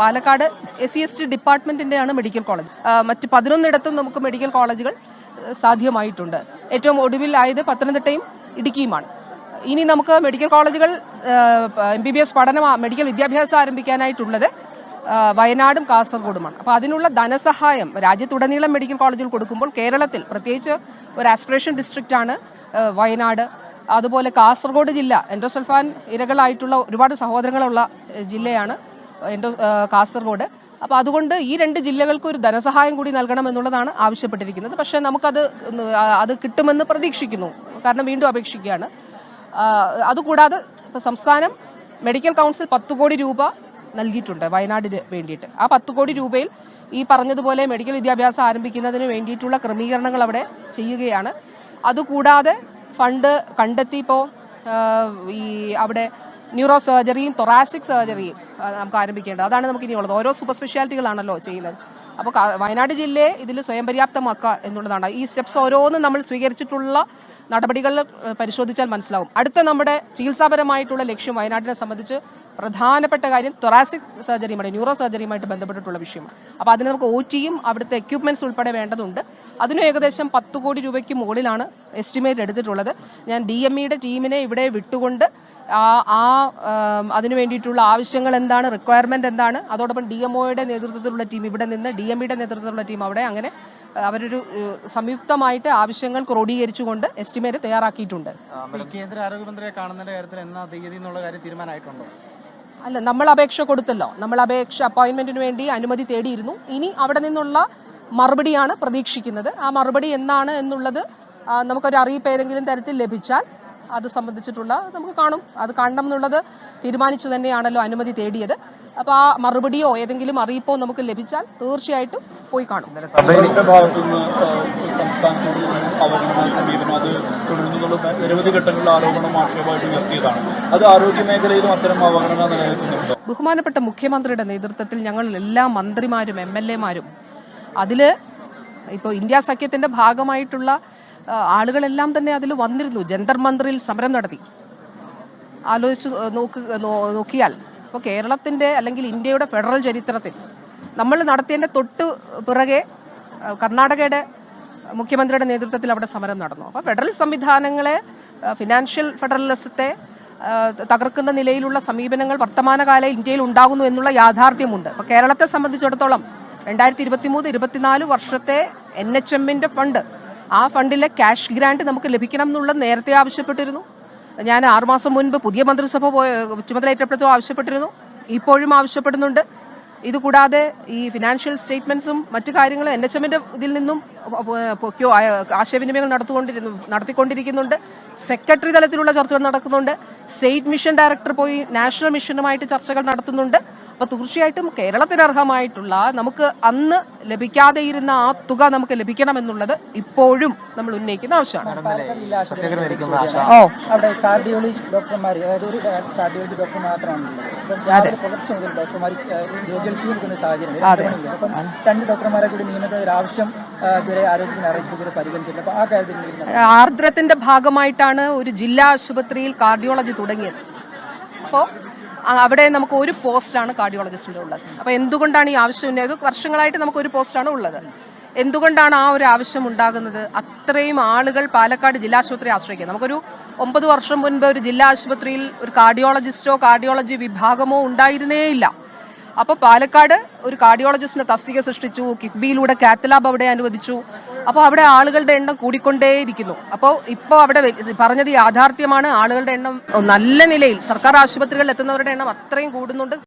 Palakkad S C S T ഡിപ്പാർട്ട്മെന്റിന്റെയാണ് medical college. മറ്റ് പതിനൊന്നിടത്തും നമുക്ക് മെഡിക്കൽ കോളേജുകൾ സാധ്യമായിട്ടുണ്ട്. ഏറ്റവും ഒടുവിലായത് പത്തനംതിട്ടയും ഇടുക്കിയുമാണ്. ഇനി നമുക്ക് മെഡിക്കൽ കോളേജുകൾ എം ബി ബി എസ് പഠനം മെഡിക്കൽ വിദ്യാഭ്യാസം ആരംഭിക്കാനായിട്ടുള്ളത് വയനാടും കാസർഗോഡുമാണ്. അപ്പോൾ അതിനുള്ള ധനസഹായം രാജ്യത്തുടനീളം മെഡിക്കൽ കോളേജുകൾ കൊടുക്കുമ്പോൾ കേരളത്തിൽ പ്രത്യേകിച്ച് ഒരു ആസ്പിറേഷൻ ആണ് വയനാട്. അതുപോലെ കാസർഗോഡ് ജില്ല എൻഡോസൾഫാൻ ഇരകളായിട്ടുള്ള ഒരുപാട് സഹോദരങ്ങളുള്ള ജില്ലയാണ്. എൻഡോ കാസർഗോഡ്. അപ്പോൾ അതുകൊണ്ട് ഈ രണ്ട് ജില്ലകൾക്ക് ഒരു ധനസഹായം കൂടി നൽകണം എന്നുള്ളതാണ് ആവശ്യപ്പെട്ടിരിക്കുന്നത്. പക്ഷേ നമുക്കത് അത് കിട്ടുമെന്ന് പ്രതീക്ഷിക്കുന്നു. കാരണം വീണ്ടും അപേക്ഷിക്കുകയാണ്. അതുകൂടാതെ ഇപ്പോൾ സംസ്ഥാനം മെഡിക്കൽ കൗൺസിൽ പത്ത് കോടി രൂപ നൽകിയിട്ടുണ്ട് വയനാടിന് വേണ്ടിയിട്ട്. ആ പത്ത് കോടി രൂപയിൽ ഈ പറഞ്ഞതുപോലെ മെഡിക്കൽ വിദ്യാഭ്യാസം ആരംഭിക്കുന്നതിന് വേണ്ടിയിട്ടുള്ള ക്രമീകരണങ്ങൾ അവിടെ ചെയ്യുകയാണ്. അതുകൂടാതെ ഫണ്ട് കണ്ടെത്തി ഇപ്പോൾ ഈ അവിടെ ന്യൂറോ സർജറിയും തൊറാസിക് സർജറിയും നമുക്ക് ആരംഭിക്കേണ്ടത്. അതാണ് നമുക്ക് ഇനിയുള്ളത്. ഓരോ സൂപ്പർ സ്പെഷ്യാലിറ്റികളാണല്ലോ ചെയ്യുന്നത്. അപ്പോൾ വയനാട് ജില്ലയെ ഇതിൽ സ്വയം പര്യാപ്തമാക്കുക എന്നുള്ളതാണ്. ഈ സ്റ്റെപ്സ് ഓരോന്നും നമ്മൾ സ്വീകരിച്ചിട്ടുള്ള നടപടികൾ പരിശോധിച്ചാൽ മനസ്സിലാവും. അടുത്ത നമ്മുടെ ചികിത്സാപരമായിട്ടുള്ള ലക്ഷ്യം വയനാട്ടിനെ സംബന്ധിച്ച് പ്രധാനപ്പെട്ട കാര്യം തൊറാസിക് സർജറിയുമായിട്ട് ന്യൂറോ സർജറിയുമായിട്ട് ബന്ധപ്പെട്ടിട്ടുള്ള വിഷയമാണ് അപ്പോൾ അതിന് നമുക്ക് ഒ ടിയും അവിടുത്തെ എക്യുപ്മെന്റ്സ് ഉൾപ്പെടെ വേണ്ടതുണ്ട്. അതിന് ഏകദേശം പത്ത് കോടി രൂപയ്ക്ക് മുകളിലാണ് എസ്റ്റിമേറ്റ് എടുത്തിട്ടുള്ളത്. ഞാൻ ഡി എം ഇയുടെ ടീമിനെ ഇവിടെ വിട്ടുകൊണ്ട് ആ അതിനു വേണ്ടിയിട്ടുള്ള ആവശ്യങ്ങൾ എന്താണ് റിക്വയർമെന്റ് എന്താണ് അതോടൊപ്പം ഡി എം ഒയുടെ നേതൃത്വത്തിലുള്ള ടീം ഇവിടെ നിന്ന് ഡി എം ഇയുടെ നേതൃത്വത്തിലുള്ള ടീം അവിടെ അങ്ങനെ അവരൊരു സംയുക്തമായിട്ട് ആവശ്യങ്ങൾ ക്രോഡീകരിച്ചുകൊണ്ട് എസ്റ്റിമേറ്റ് തയ്യാറാക്കിയിട്ടുണ്ട്. കേന്ദ്ര ആരോഗ്യമന്ത്രിയെ കാണുന്നതിന്റെ കാര്യത്തിൽ എന്നാ തീയതി എന്നുള്ള കാര്യം തീരുമാനമായിട്ടുണ്ടോ? അല്ല നമ്മൾ അപേക്ഷ കൊടുത്തല്ലോ. നമ്മൾ അപേക്ഷ അപ്പോയിന്റ്മെന്റിന് വേണ്ടി അനുമതി തേടിയിരുന്നു. ഇനി അവിടെ നിന്നുള്ള മറുപടിയാണ് പ്രതീക്ഷിക്കുന്നത്. ആ മറുപടി എന്നാണ് എന്നുള്ളത് നമുക്കൊരു അറിയിപ്പ് ഏതെങ്കിലും തരത്തിൽ ലഭിച്ചാൽ അത് സംബന്ധിച്ചിട്ടുള്ള നമുക്ക് കാണും. അത് കാണണം എന്നുള്ളത് തീരുമാനിച്ചു തന്നെയാണല്ലോ അനുമതി തേടിയത്. അപ്പോൾ ആ മറുപടിയോ ഏതെങ്കിലും അറിയിപ്പോ നമുക്ക് ലഭിച്ചാൽ തീർച്ചയായിട്ടും പോയി കാണും. ബഹുമാനപ്പെട്ട മുഖ്യമന്ത്രിയുടെ നേതൃത്വത്തിൽ ഞങ്ങൾ എല്ലാ മന്ത്രിമാരും എം എൽ എമാരും അതിൽ ഇപ്പോൾ ഇന്ത്യ സഖ്യത്തിന്റെ ഭാഗമായിട്ടുള്ള ആളുകളെല്ലാം തന്നെ അതിൽ വന്നിരുന്നു. ജന്തർ സമരം നടത്തി. ആലോചിച്ച് നോക്ക് നോക്കിയാൽ ഇപ്പോൾ കേരളത്തിന്റെ അല്ലെങ്കിൽ ഇന്ത്യയുടെ ഫെഡറൽ ചരിത്രത്തിൽ നമ്മൾ നടത്തിയതിന്റെ തൊട്ട് പിറകെ കർണാടകയുടെ മുഖ്യമന്ത്രിയുടെ നേതൃത്വത്തിൽ അവിടെ സമരം നടന്നു. അപ്പോൾ ഫെഡറൽ സംവിധാനങ്ങളെ ഫിനാൻഷ്യൽ ഫെഡറലിസത്തെ തകർക്കുന്ന നിലയിലുള്ള സമീപനങ്ങൾ വർത്തമാനകാല ഇന്ത്യയിൽ ഉണ്ടാകുന്നു എന്നുള്ള യാഥാർത്ഥ്യമുണ്ട്. അപ്പോൾ കേരളത്തെ സംബന്ധിച്ചിടത്തോളം രണ്ടായിരത്തി ഇരുപത്തി മൂന്ന് ഇരുപത്തിനാല് വർഷത്തെ എൻ എച്ച് എമ്മിന്റെ ഫണ്ട് ആ ഫണ്ടിലെ ക്യാഷ് ഗ്രാന്റ് നമുക്ക് ലഭിക്കണം എന്നുള്ളത് നേരത്തെ ആവശ്യപ്പെട്ടിരുന്നു. ഞാൻ ആറുമാസം മുൻപ് പുതിയ മന്ത്രിസഭ പോയ ചുമതലയേറ്റപ്പോഴത്തും ആവശ്യപ്പെട്ടിരുന്നു. ഇപ്പോഴും ആവശ്യപ്പെടുന്നുണ്ട്. ഇതുകൂടാതെ ഈ ഫിനാൻഷ്യൽ സ്റ്റേറ്റ്മെന്റ്സും മറ്റു കാര്യങ്ങളും എൻ എച്ച് എമ്മിന്റെ ഇതിൽ നിന്നും ആശയവിനിമയങ്ങൾ നടത്തുകൊണ്ടിരുന്നു നടത്തിക്കൊണ്ടിരിക്കുന്നുണ്ട്. സെക്രട്ടറി തലത്തിലുള്ള ചർച്ചകൾ നടക്കുന്നുണ്ട്. സ്റ്റേറ്റ് മിഷൻ ഡയറക്ടർ പോയി നാഷണൽ മിഷനുമായിട്ട് ചർച്ചകൾ നടത്തുന്നുണ്ട്. അപ്പൊ തീർച്ചയായിട്ടും കേരളത്തിന് അർഹമായിട്ടുള്ള നമുക്ക് അന്ന് ലഭിക്കാതെ ഇരുന്ന ആ തുക നമുക്ക് ലഭിക്കണം എന്നുള്ളത് ഇപ്പോഴും നമ്മൾ ഉന്നയിക്കുന്ന ആവശ്യമാണ്. ഓ. അവിടെ കാർഡിയോളജി ഡോക്ടർമാർ അതായത് ഒരു കാർഡിയോളജി ഡോക്ടർ പുലർച്ചെ മുതൽ ഡോക്ടർമാർ സാഹചര്യം അപ്പം രണ്ട് ഡോക്ടർമാരെ കൂടി ഒരു ആവശ്യം ഇതുവരെ അപ്പോൾ ആ കാര്യത്തിൽ ആർദ്രത്തിന്റെ ഭാഗമായിട്ടാണ് ഒരു ജില്ലാ ആശുപത്രിയിൽ കാർഡിയോളജി തുടങ്ങിയത്. അപ്പോൾ അവിടെ നമുക്ക് ഒരു പോസ്റ്റാണ് കാർഡിയോളജിസ്റ്റിന്റെ ഉള്ളത്. അപ്പോൾ എന്തുകൊണ്ടാണ് ഈ ആവശ്യം ഉണ്ടായത്? വർഷങ്ങളായിട്ട് നമുക്ക് ഒരു പോസ്റ്റാണ് ഉള്ളത്. എന്തുകൊണ്ടാണ് ആ ഒരു ആവശ്യം ഉണ്ടാകുന്നത്? അത്രയും ആളുകൾ പാലക്കാട് ജില്ലാ ആശുപത്രി ആശ്രയിക്കുക. നമുക്കൊരു ഒമ്പത് വർഷം മുൻപ് ഒരു ജില്ലാ ആശുപത്രിയിൽ ഒരു കാർഡിയോളജിസ്റ്റോ കാർഡിയോളജി വിഭാഗമോ ഉണ്ടായിരുന്നേയില്ല അപ്പോൾ പാലക്കാട് ഒരു കാർഡിയോളജിസ്റ്റിന്റെ തസ്തിക സൃഷ്ടിച്ചു കിഫ്ബിയിലൂടെ കാത്തലാബ് അവിടെ അനുവദിച്ചു. അപ്പോൾ അവിടെ ആളുകളുടെ എണ്ണം കൂടിക്കൊണ്ടേയിരിക്കുന്നു. അപ്പോൾ ഇപ്പോൾ അവിടെ പറഞ്ഞത് യാഥാർത്ഥ്യമാണ്. ആളുകളുടെ എണ്ണം നല്ല നിലയിൽ സർക്കാർ ആശുപത്രികളിൽ എത്തുന്നവരുടെ എണ്ണം അത്രയും കൂടുന്നുണ്ട്.